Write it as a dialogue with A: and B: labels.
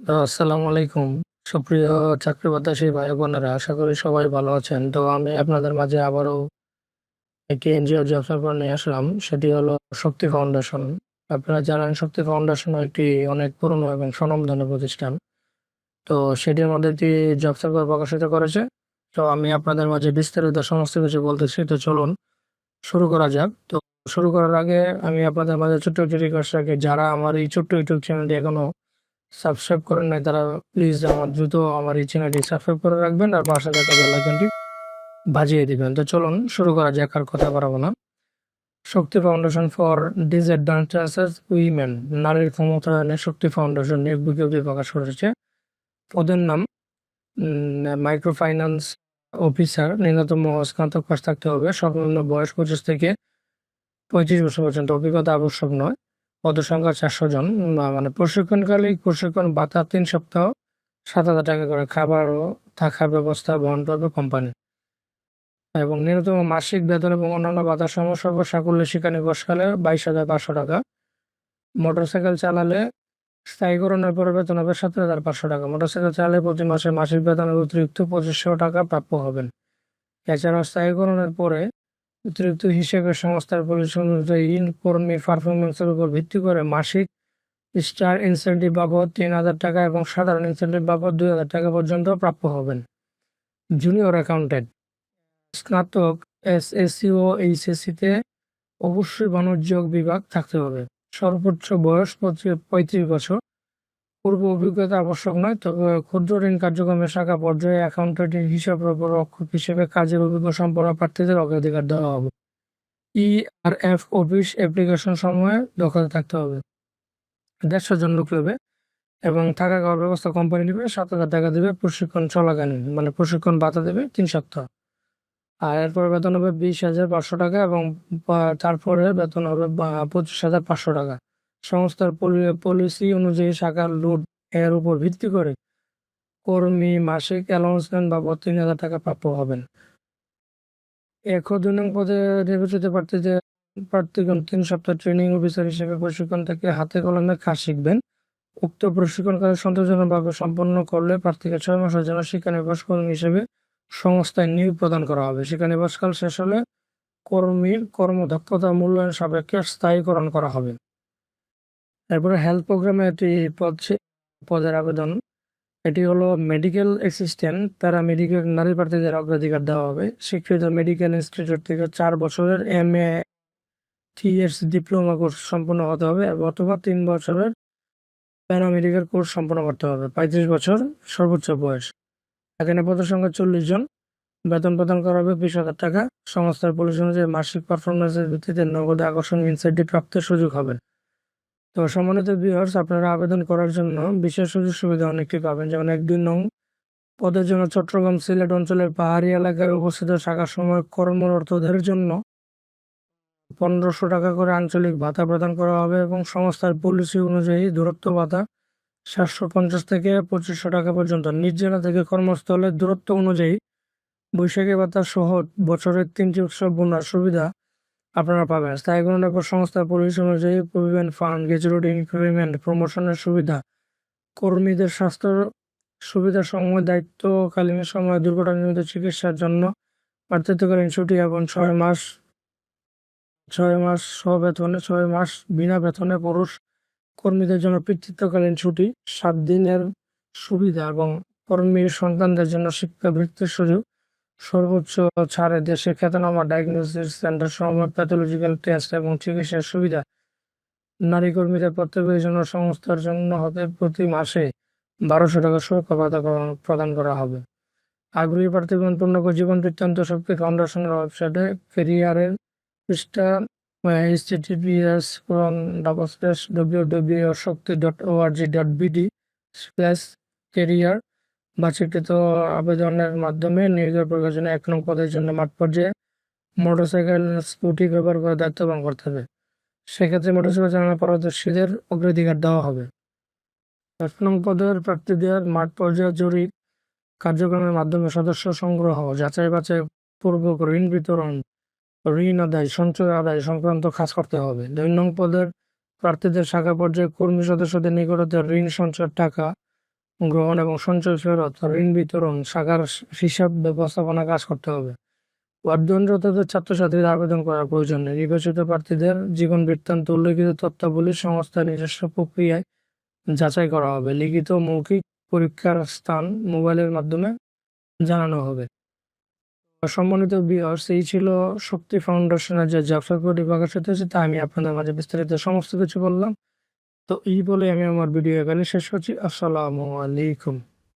A: আসসালামু আলাইকুম। সুপ্রিয় চাকরি প্রত্যাশী ভাই বোনেরা আশা করি সবাই ভালো আছেন। তো আমি আপনাদের মাঝে আবারও একটি এনজিও জব সার্ভার নিয়ে আসলাম। সেটি হলো শক্তি ফাউন্ডেশন। আপনারা জানেন, শক্তি ফাউন্ডেশন একটি অনেক পুরনো এবং স্বনামধন্য প্রতিষ্ঠান। তো সেটির মধ্যে একটি জব সার্ভার প্রকাশিত করেছে। তো আমি আপনাদের মাঝে বিস্তারিত সমস্ত কিছু বলতে বলতেছি তো চলুন, শুরু করা যাক। তো শুরু করার আগে আমি আপনাদের মাঝে ছোট্ট একটি রিকোয়েস্ট রাখি। যারা আমার এই ছোট্ট ইউটিউব চ্যানেলটি এখনও সাবস্ক্রাইব করেন নাই তারা প্লিজ আমার দ্রুত আমার এই চ্যানেলটি সাবস্ক্রাইব করে রাখবেন আর পাশে থাকা বেল আইকনটি বাজিয়ে দিবেন। তো চলুন শুরু করা যাক, আর কথা বাড়াবো না। Shakti foundation for disadvantages women নারীর ক্ষমতায়নে শক্তি ফাউন্ডেশন এক বিজ্ঞপ্তি প্রকাশ করেছে। ওদের নাম মাইক্রো ফাইন্যান্স অফিসার ন্যূনতম স্নাতক পাস থাকতে হবে, সর্বনিম্ন বয়স পঁচিশ থেকে পঁয়ত্রিশ বছর পর্যন্ত, অভিজ্ঞতা আবশ্যক নয়। পদসংখ্যা চারশো জন মানে প্রশিক্ষণকালে প্রশিক্ষণ ভাতা তিন সপ্তাহ, সাত হাজার টাকা করে খাবার ও থাকার ব্যবস্থা বহন করবে কোম্পানি। এবং ন্যূনতম মাসিক বেতন এবং অন্যান্য ভাতা সমস্যা ও সাকুল্য শিক্ষা নিবাসকালে বাইশ হাজার পাঁচশো টাকা। মোটরসাইকেল চালালে স্থায়ীকরণের পরে বেতন হবে সতেরো হাজার পাঁচশো টাকা। মোটরসাইকেল চালালে প্রতি মাসে মাসিক বেতনের অতিরিক্ত পঁচিশশো টাকা প্রাপ্য হবেন। এছাড়াও স্থায়ীকরণের পরে অতিরিক্ত হিসেবে সংস্থার পরিচালনা অনুযায়ী কর্মী পারফরমেন্সের উপর ভিত্তি করে মাসিক স্টার ইনসেন্টিভ বাবদ তিন হাজার টাকা এবং সাধারণ ইনসেন্টিভ বাবদ দুই হাজার টাকা পর্যন্ত প্রাপ্য হবেন। জুনিয়র অ্যাকাউন্টেন্ট স্নাতক এস এসসি ও এইচএসসিতে অবশ্যই বাণিজ্যিক বিভাগ থাকতে হবে। সর্বোচ্চ বয়স পঁয়ত্রিশ বছর। পূর্ব অভিজ্ঞতা আবশ্যক নয়, তবে ক্ষুদ্র ঋণ কার্যক্রমের শাখা পর্যায়ে অ্যাকাউন্টেন্ট হিসাব রক্ষক হিসেবে কাজের অভিজ্ঞ সম্পন্ন প্রার্থীদের অগ্রাধিকার দেওয়া হবে। E R F office application সময়ে দখল থাকতে হবে। দেড়শো জন লোক হবে এবং থাকা খাওয়ার ব্যবস্থা কোম্পানি নেবে, সাত হাজার টাকা দেবে, প্রশিক্ষণ চলাকালীন মানে প্রশিক্ষণ ভাতা দেবে তিন সপ্তাহ। আর এরপরে বেতন হবে বিশ হাজার পাঁচশো টাকা এবং তারপরে বেতন হবে পঁচিশ হাজার পাঁচশো টাকা। সংস্থার পলিসি অনুযায়ী শাখার লোড এর উপর ভিত্তি করে কর্মী মাসিক অ্যালাউন্সমেন্ট বাবদ তিন হাজার টাকা প্রাপ্য হবেন। এক ও দুই নং পদে নির্বাচিত প্রার্থীদের প্রার্থীগণ তিন সপ্তাহ ট্রেনিং অফিসার হিসেবে প্রশিক্ষণ থেকে হাতে কলমে কাজ শিখবেন। উক্ত প্রশিক্ষণকালে সন্তোষজনকভাবে সম্পন্ন করলে প্রার্থীকে ছয় মাসের জন্য শিক্ষানিবাস কর্মী হিসেবে সংস্থায় নিয়োগ প্রদান করা হবে। শিক্ষানিবাসকাল শেষ হলে কর্মীর কর্মদক্ষতা মূল্যায়ন সাপেক্ষে স্থায়ীকরণ করা হবে। এরপরে হেলথ প্রোগ্রামে একটি পদ পদের আবেদন। এটি হলো মেডিকেল অ্যাসিস্ট্যান্ট তারা মেডিকেল নারী প্রার্থীদের অগ্রাধিকার দেওয়া হবে। স্বীকৃত মেডিকেল ইনস্টিটিউট থেকে চার বছরের M A TS diploma course সম্পন্ন হতে হবে অথবা তিন বছরের প্যারামেডিক্যাল কোর্স সম্পন্ন করতে হবে। পঁয়ত্রিশ বছর সর্বোচ্চ বয়স। এখানে পদের সংখ্যা চল্লিশ জন। বেতন প্রদান করা হবে বিশ হাজার টাকা। সংস্থার পলিসি অনুযায়ী মাসিক পারফরমেন্সের ভিত্তিতে নগদে আকর্ষণ ইনসেন্টিভ প্রাপ্তির সুযোগ হবে। তো সম্মানিত ভিউয়ার্স আপনারা আবেদন করার জন্য বিশেষ সুযোগ সুবিধা অনেকটি পাবেন। যেমন এক দুই নং পদের জন্য চট্টগ্রাম সিলেট অঞ্চলের পাহাড়ি এলাকায় উপস্থিত শাখার সময় কর্মরতদের জন্য পনেরোশো টাকা করে আঞ্চলিক ভাতা প্রদান করা হবে এবং সংস্থার পলিসি অনুযায়ী দূরত্ব ভাতা সাতশো পঞ্চাশ থেকে পঁচিশশো টাকা পর্যন্ত। নিজ জেলা থেকে কর্মস্থলের দূরত্ব অনুযায়ী বৈশাখী ভাতা সহ বছরের তিনটি উৎসব বোনার সুবিধা আপনারা পাবেন। স্থায়ীকরণের পর সংস্থার পলিসি অনুযায়ী প্রভিডেন্ট ফান্ড গ্র্যাজুয়েট ইনক্রিমেন্ট প্রমোশনের সুবিধা, কর্মীদের স্বাস্থ্য সুবিধা সময় দায়িত্বকালীন সময় দুর্ঘটনাজনিত চিকিৎসার জন্য প্রার্থিত্বকালীন ছুটি এবং ছয় মাস ছয় মাস স্ববেতনে, ছয় মাস বিনা বেতনে পুরুষ কর্মীদের জন্য পিতৃত্বকালীন ছুটি, সাত দিনের সুবিধা এবং কর্মীর সন্তানদের জন্য শিক্ষাবৃত্তির সুযোগ। সর্বোচ্চ ছাড়ে দেশে খ্যাতনামা ডায়াগনোসিস সেন্টার সময় প্যাথোলজিক্যাল টেস্ট এবং চিকিৎসার সুবিধা। নারী কর্মীদের প্রত্যেকের জন্য সংস্থার জন্য হতে প্রতি মাসে বারোশো টাকা সুরক্ষা ভাতা প্রদান- করা হবে। আগ্রহী প্রার্থীগণ পূর্ণক জীবন বৃত্তান্ত শক্তি ফাউন্ডেশনের ওয়েবসাইটে কেরিয়ারের পৃষ্ঠা HTTPS double space W W Shakti dot ORG dot BD space career বাছাইকৃত আবেদনের মাধ্যমে নিয়োগের প্রয়োজনে এক নং পদের জন্য মাঠ পর্যায়ে মোটরসাইকেল, স্কুটি ব্যবহার করে দায়িত্ব পালন করতে হবে। সেক্ষেত্রে মোটরসাইকেল চালানো পারদর্শীদের অগ্রাধিকার দেওয়া হবে। এক নং পদের প্রার্থীদের মাঠ পর্যায়ে জরুরি কার্যক্রমের মাধ্যমে সদস্য সংগ্রহ, যাচাই বাছাই, পূর্বক ঋণ বিতরণ, ঋণ আদায়, সঞ্চয় আদায় সংক্রান্ত কাজ করতে হবে। দুই নং পদের প্রার্থীদের শাখা পর্যায়ে কর্মী সদস্যদের নিকটতে ঋণ সঞ্চয়ের টাকা গ্রহণ এবং সঞ্চয় ফেরত ঋণ বিতরণ শাখার হিসাব ব্যবস্থাপনা কাজ করতে হবে। অধ্যয়নরতদের ছাত্রছাত্রীদের আবেদন করার প্রয়োজন নেই। নির্বাচিত প্রার্থীদের জীবন বৃত্তান্ত উল্লেখিত তথ্যাবলী সংস্থার নিজস্ব প্রক্রিয়ায় যাচাই করা হবে। লিখিত মৌখিক পরীক্ষার স্থান মোবাইলের মাধ্যমে জানানো হবে। সম্মানিত বিয়ার্স এই ছিল শক্তি ফাউন্ডেশনের যে জব সার্কুলারটি প্রকাশিত হয়েছে তা আমি আপনাদের মাঝে বিস্তারিত সমস্ত কিছু বললাম। তো এই বলে আমি আমার ভিডিও এখানে শেষ করছি। আসসালামু আলাইকুম।